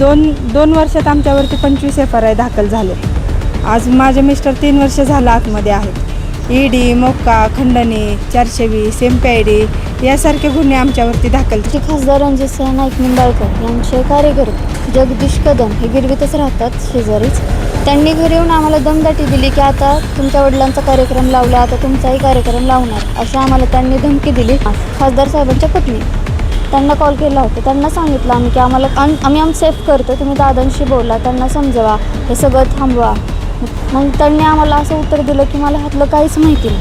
दोन दोन वर्षात आमच्यावरती पंचवीस एफ आर आय दाखल झाले. आज माझे मिस्टर तीन वर्ष झालं आतमध्ये आहेत. ईडी मोक्का खंडणी चारशे वीस एम पी आय डी यासारखे गुन्हे आमच्यावरती दाखल जे खासदार रणजितसिंह नाईक निंबाळकर यांचे कार्यकर्ते जगदीश कदम हे गिरवीतच राहतात शेजारीच. त्यांनी घरी येऊन आम्हाला दमदाटी दिली की आता तुमच्या वडिलांचा कार्यक्रम लावला आता तुमचाही कार्यक्रम लावणार अशी आम्हाला त्यांनी धमकी दिली. खासदार साहेबांच्या पत्नी त्यांना कॉल केला होता. त्यांना सांगितलं आम्ही की आम्हाला आम- आम्ही आम सेफ करतो. तुम्ही दादांशी बोला. त्यांना समजवा. हे सगळं थांबवा. मग त्यांनी आम्हाला असं उत्तर दिलं की मला ह्यातलं काहीच माहिती नाही.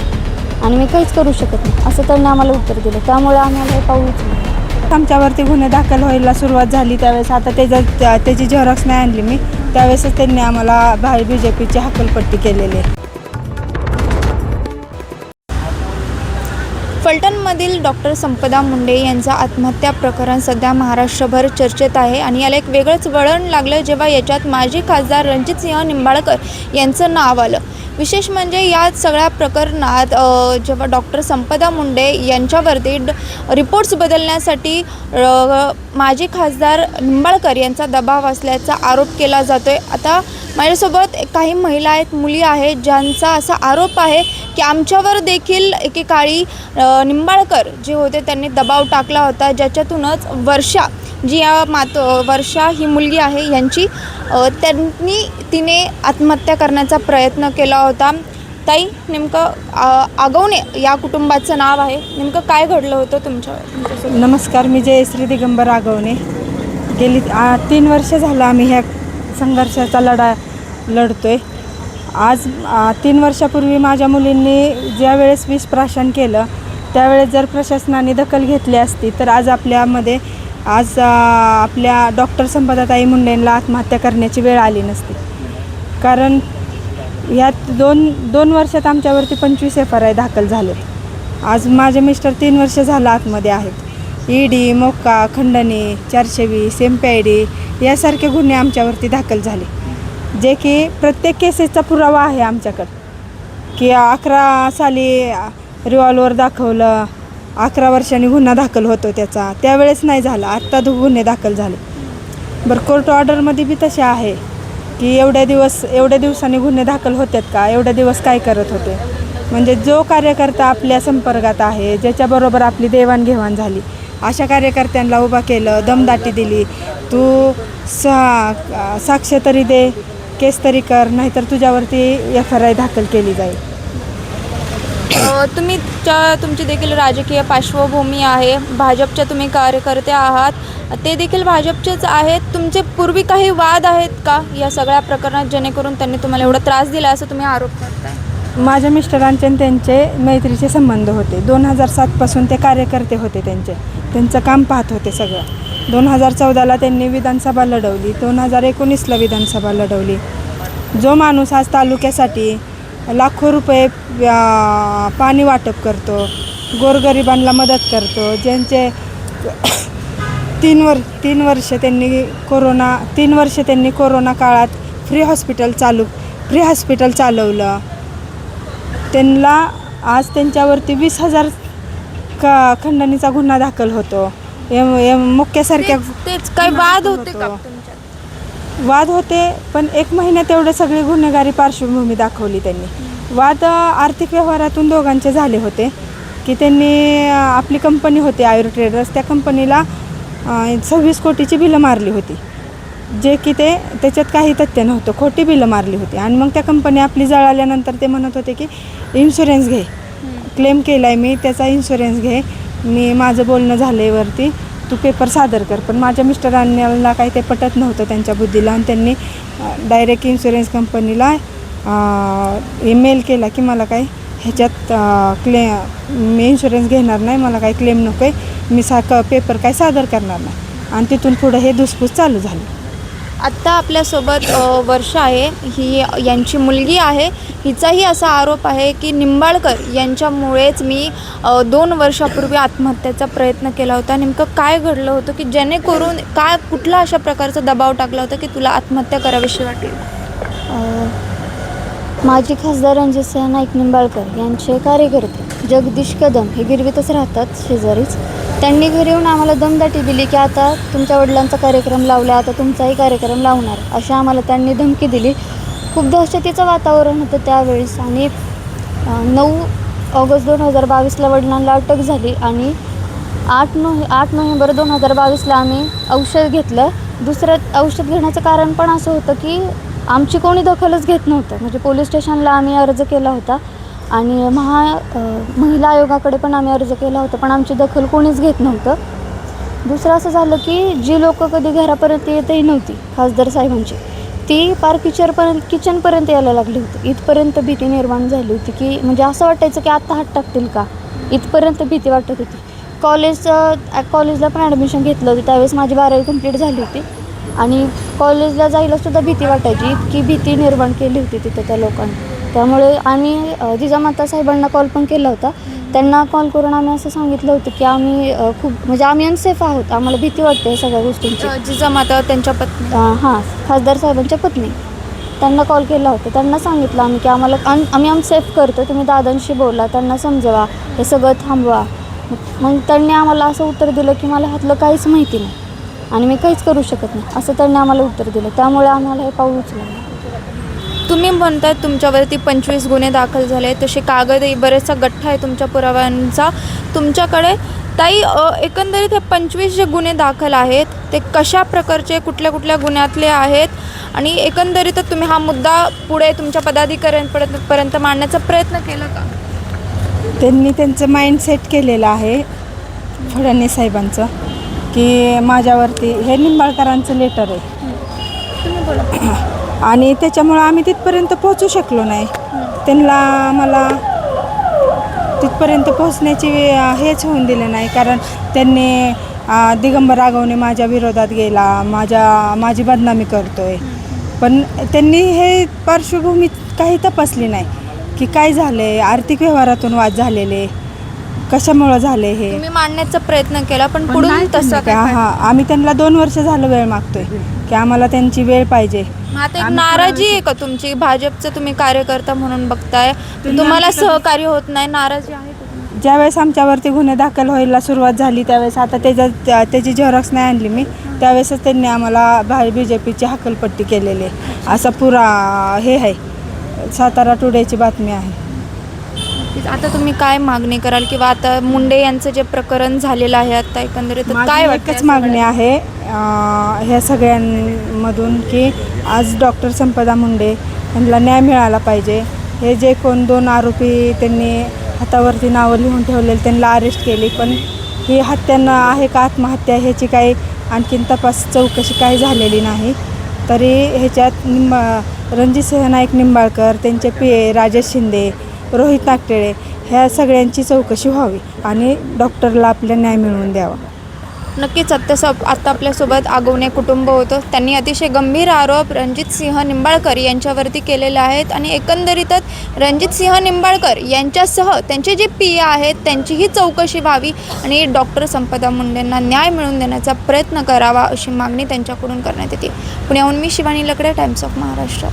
आणि मी काहीच करू शकत नाही. असं त्यांनी आम्हाला उत्तर दिलं. त्यामुळे आम्हाला हे पाऊल उचललं. आमच्यावरती गुन्हे दाखल व्हायला सुरुवात झाली त्यावेळेस. आता त्याच्या त्या- त्याची झेरॉक्स नाही आणली मी. त्यावेळेसच त्यांनी आम्हाला बाहेर बी जे पीची हकलपट्टी केलेली आहे. फलटणमधील डॉक्टर संपदा मुंडे यांचा आत्महत्या प्रकरण सध्या महाराष्ट्रभर चर्चेत आहे आणि याला एक वेगळंच वळण लागलं जेव्हा याच्यात माजी खासदार रणजितसिंह निंबाळकर यांचं नाव आलं. विशेष म्हणजे या सगळ्या प्रकरणात जेव्हा डॉक्टर संपदा मुंडे यांच्यावरती ड रिपोर्ट्स बदलण्यासाठी माजी खासदार निंबाळकर यांचा दबाव असल्याचा आरोप केला जातो आहे आता माझ्यासोबत काही महिला आहेत मुली आहेत ज्यांचा असा आरोप आहे की आमच्यावर देखील एकेकाळी निंबाळकर जे होते त्यांनी दबाव टाकला होता ज्याच्यातूनच वर्षा जी या मात वर्षा ही मुलगी आहे यांची त्यांनी तिने आत्महत्या करण्याचा प्रयत्न केला होता. ताई नेमकं आगवणे या कुटुंबाचं नाव आहे. नेमकं काय घडलं होतं तुमच्या नमस्कार मी जयश्री दिगंबर आगवणे. गेली तीन वर्ष झालं आम्ही ह्या संघर्षाचा लढा लढतोय. आज तीन वर्षापूर्वी माझ्या मुलींनी ज्या वेळेस विष प्राशन केलं त्यावेळेस जर प्रशासनाने दखल घेतली असती तर आज आपल्यामध्ये आज आपल्या डॉक्टर संपदाताई मुंडेंना आत्महत्या करण्याची वेळ आली नसती. कारण ह्यात दोन दोन वर्षात आमच्यावरती पंचवीस एफ आर आय दाखल झाले आज माझे मिस्टर तीन वर्ष झालं आतमध्ये आहेत. ईडी मोक्का खंडणी चारशे वीस एम पी आय डी यासारखे गुन्हे आमच्यावरती दाखल झाले. जे की प्रत्येक केसेसचा पुरावा आहे आमच्याकडं. की अकरा साली रिव्हॉल्वर दाखवलं अकरा वर्षांनी गुन्हा दाखल होतो त्याचा. त्यावेळेस नाही झाला आत्ता तो गुन्हे दाखल झाले. बरं कोर्ट ऑर्डरमध्ये बी तसे आहे की एवढ्या दिवस एवढ्या दिवसांनी गुन्हे दाखल होतात का? एवढ्या दिवस काय करत होते? म्हणजे जो कार्यकर्ता आपल्या संपर्कात आहे ज्याच्याबरोबर आपली देवाणघेवाण झाली अशा कार्यकर्त्यांना उभा केलं दमदाटी दिली तू सा साक्ष तरी दे केस तरी कर नाहीतर तुझ्यावरती एफ आर आय दाखल केली जाईल. तुम्ही च्या तुमची देखील राजकीय पार्श्वभूमी आहे. भाजपच्या तुम्ही कार्यकर्ते आहात. ते देखील भाजपचेच आहेत. तुमचे पूर्वी काही वाद आहेत का? या सगळ्या प्रकरणात जेणेकरून त्यांनी तुम्हाला एवढा त्रास दिला असं तुम्ही आरोप करताय? माझ्या मिस्टरांचे आणि त्यांचे मैत्रीचे संबंध होते. दोन हजार सातपासून ते कार्यकर्ते होते त्यांचे. त्यांचं काम पाहत होते सगळं. दोन हजार चौदाला त्यांनी विधानसभा लढवली. दोन हजार एकोणीसला विधानसभा लढवली. जो माणूस आज तालुक्यासाठी लाखो रुपये पाणी वाटप करतो गोरगरिबांना मदत करतो ज्यांचे तीन वर तीन वर्ष त्यांनी कोरोना तीन वर्ष त्यांनी कोरोना काळात फ्री हॉस्पिटल चालू फ्री हॉस्पिटल चालवलं. त्यांना आज त्यांच्यावरती वीस हजार का खंडणीचा गुन्हा दाखल होतो. एम एम मुख्यासारख्या तेच- काही वाद होते का वाद होते पण एक महिन्यात एवढे सगळी गुन्हेगारी पार्श्वभूमी दाखवली त्यांनी. वाद आर्थिक व्यवहारातून दोघांचे झाले होते की त्यांनी आपली कंपनी होती आयुर ट्रेडर्स त्या कंपनीला सव्वीस कोटीची बिलं मारली होती. जे की ते त्याच्यात काही तथ्य नव्हतं खोटी बिलं मारली होती. आणि मग त्या कंपनी आपली जळाल्यानंतर ते म्हणत होते की इन्शुरन्स घे. क्लेम केला आहे मी त्याचा इन्शुरन्स घे. मी माझं बोलणं झाल्यावरती तू पेपर सादर कर. पण माझ्या मिस्टरांना काही ते पटत नव्हतं त्यांच्या बुद्धीला. आणि त्यांनी डायरेक्ट इन्शुरन्स कंपनीला ईमेल केला की मला काही ह्याच्यात क्ले मी इन्शुरन्स घेणार नाही मला काही क्लेम नको आहे मी सा क पेपर काही सादर करणार नाही. आणि तिथून पुढं हे दुसपूस चालू झाली. आत्ता आपल्यासोबत वर्षा आहे. ही यांची मुलगी आहे. हिचाही असा आरोप आहे की निंबाळकर यांच्यामुळेच मी दोन वर्षापूर्वी आत्महत्याचा प्रयत्न केला होता. नेमकं काय घडलं होतं की जेणेकरून काय कुठला अशा प्रकारचा दबाव टाकला होता की तुला आत्महत्या करावीशी वाटली? माजी खासदार रणजितसिंह नाईक निंबाळकर यांचे कार्यकर्ते जगदीश कदम हे गिरवीतच राहतात शेजारीच. त्यांनी घरी येऊन आम्हाला दमदाटी दिली की आता तुमच्या वडिलांचा कार्यक्रम लावला आता तुमचाही कार्यक्रम लावणार. अशी आम्हाला त्यांनी धमकी दिली. खूप दहशतीचं वातावरण होतं त्यावेळेस आणि नऊ ऑगस्ट दोन हजार बावीसला वडिलांना अटक झाली आणि आठ नो आठ नोव्हेंबर दोन हजार बावीसला आम्ही औषध घेतलं. दुसरं औषध घेण्याचं कारण पण असं होतं की आमची कोणी दखलच घेत नव्हतं. म्हणजे पोलीस स्टेशनला आम्ही अर्ज केला होता. आणि महा महिला आयोगाकडे पण आम्ही अर्ज केला होता पण आमची दखल कोणीच घेत नव्हतं. दुसरं असं झालं की जी लोकं कधी घरापर्यंत येतही नव्हती खासदार साहेबांची ती पार किचनपर्यंत किचनपर्यंत यायला लागली होती. इथपर्यंत भीती निर्माण झाली होती की म्हणजे असं वाटायचं की आत्ता हात टाकतील का? इथपर्यंत भीती वाटत होती. कॉलेजचं कॉलेजला पण ॲडमिशन घेतलं होतं त्यावेळेस माझी बारावी कंप्लीट झाली होती. आणि कॉलेजला जायला सुद्धा भीती वाटायची इतकी भीती निर्माण केली होती तिथं त्या लोकांनी. त्यामुळे आम्ही जिजामाता साहेबांना कॉल पण केला होता. त्यांना कॉल करून आम्ही असं सांगितलं होतं की आम्ही खूप म्हणजे आम्ही अनसेफ आहोत. आम्हाला भीती वाटते या सगळ्या गोष्टींची. जिजामाता त्यांच्या पत्नी. हां खासदार साहेबांच्या पत्नी. त्यांना कॉल केला होता. त्यांना सांगितलं आम्ही की आम्हाला अन आम्ही अनसेफ करतो. तुम्ही दादांशी बोला त्यांना समजवा हे सगळं थांबवा. मग त्यांनी आम्हाला असं उत्तर दिलं की मला ह्यातलं काहीच माहिती नाही. आणि मी काहीच करू शकत नाही. असं त्यांनी आम्हाला उत्तर दिलं. त्यामुळे आम्हाला हे पाऊल उचललं. तुम्ही म्हणतात तुमच्यावरती पंचवीस गुन्हे दाखल झाले तसे कागदही बरेचसा गठ्ठा आहे तुमच्या पुराव्यांचा. तुमच्याकडे ताई एकंदरीत हे पंचवीस जे गुन्हे दाखल आहेत ते कशा प्रकारचे कुठल्या कुठल्या गुन्ह्यातले आहेत? आणि एकंदरीतच तुम्ही हा मुद्दा पुढे तुमच्या पदाधिकाऱ्यांपर्यंत पर्यंत मांडण्याचा प्रयत्न केला का? त्यांनी त्यांचं माइंड सेट केलेलं आहे फडणवीस साहेबांचं की माझ्यावरती हे निंबाळकरांचं लेटर आहे. तुम्ही बोला. आणि त्याच्यामुळं आम्ही तिथपर्यंत पोहोचू शकलो नाही. त्यांना मला तिथपर्यंत पोहोचण्याची हेच होऊन दिले नाही. कारण त्यांनी दिगंबर रागवणे माझ्या विरोधात गेला. माझ्या माझी बदनामी करतोय. पण त्यांनी हे पार्श्वभूमी काही तपासली नाही. की काय झाले आर्थिक व्यवहारातून वाद झालेले. कशामुळं झाले हे? तुम्ही मांडण्याचा प्रयत्न केला पण पुढून तसं काय? हा. आम्ही त्यांना दोन वर्ष झालं वेळ मागतोय. की आम्हाला त्यांची वेळ पाहिजे. मग आता एक नाराजी आहे का तुमची? भाजपचं तुम्ही कार्यकर्ता म्हणून बघताय. तुम्हाला सहकार्य होत नाही नाराजी आहे का? ज्यावेळेस आमच्यावरती गुन्हे दाखल व्हायला सुरुवात झाली त्यावेळेस आता त्याच्या त्या- त्याची झेरॉक्स नाही आणली मी. त्यावेळेसच त्यांनी आम्हाला भा बी जे पीची हकलपट्टी केलेली आहे. असा पुरा हे आहे. सातारा टुडेची बातमी आहे. आता तुम्ही काय मागणी कराल किंवा आता मुंडे यांचं जे प्रकरण झालेलं आहे आता एकंदरीत काय माझी एकच मागणी आहे अं, ह्या सगळ्यांमधून की आज डॉक्टर संपदा मुंडे यांना न्याय मिळाला पाहिजे. हे जे कोण दोन आरोपी त्यांनी हातावरती नावं लिहून ठेवलेली त्यांना अरेस्ट केली पण ही हत्यानं आहे का आत्महत्या ह्याची काही आणखीन तपास चौकशी काही झालेली नाही. तरी ह्याच्यात निंब रणजितसिंह नाईक निंबाळकर त्यांचे पी ए राजेश शिंदे रोहित नागटेळे ह्या सगळ्यांची चौकशी व्हावी आणि डॉक्टरला आपल्या न्याय मिळवून द्यावा. नक्कीच आता सब आत्ता आपल्यासोबत आगवणे कुटुंब होतं. त्यांनी अतिशय गंभीर आरोप रणजित सिंह निंबाळकर यांच्यावरती केलेले आहेत आणि एकंदरीतच रणजित सिंह निंबाळकर यांच्यासह त्यांचे जे पी आहेत त्यांचीही चौकशी व्हावी आणि डॉक्टर संपदा मुंडेंना न्याय मिळवून देण्याचा प्रयत्न करावा अशी मागणी त्यांच्याकडून करण्यात येते. पुण्याहून मी शिवानी लकडे टाइम्स ऑफ महाराष्ट्र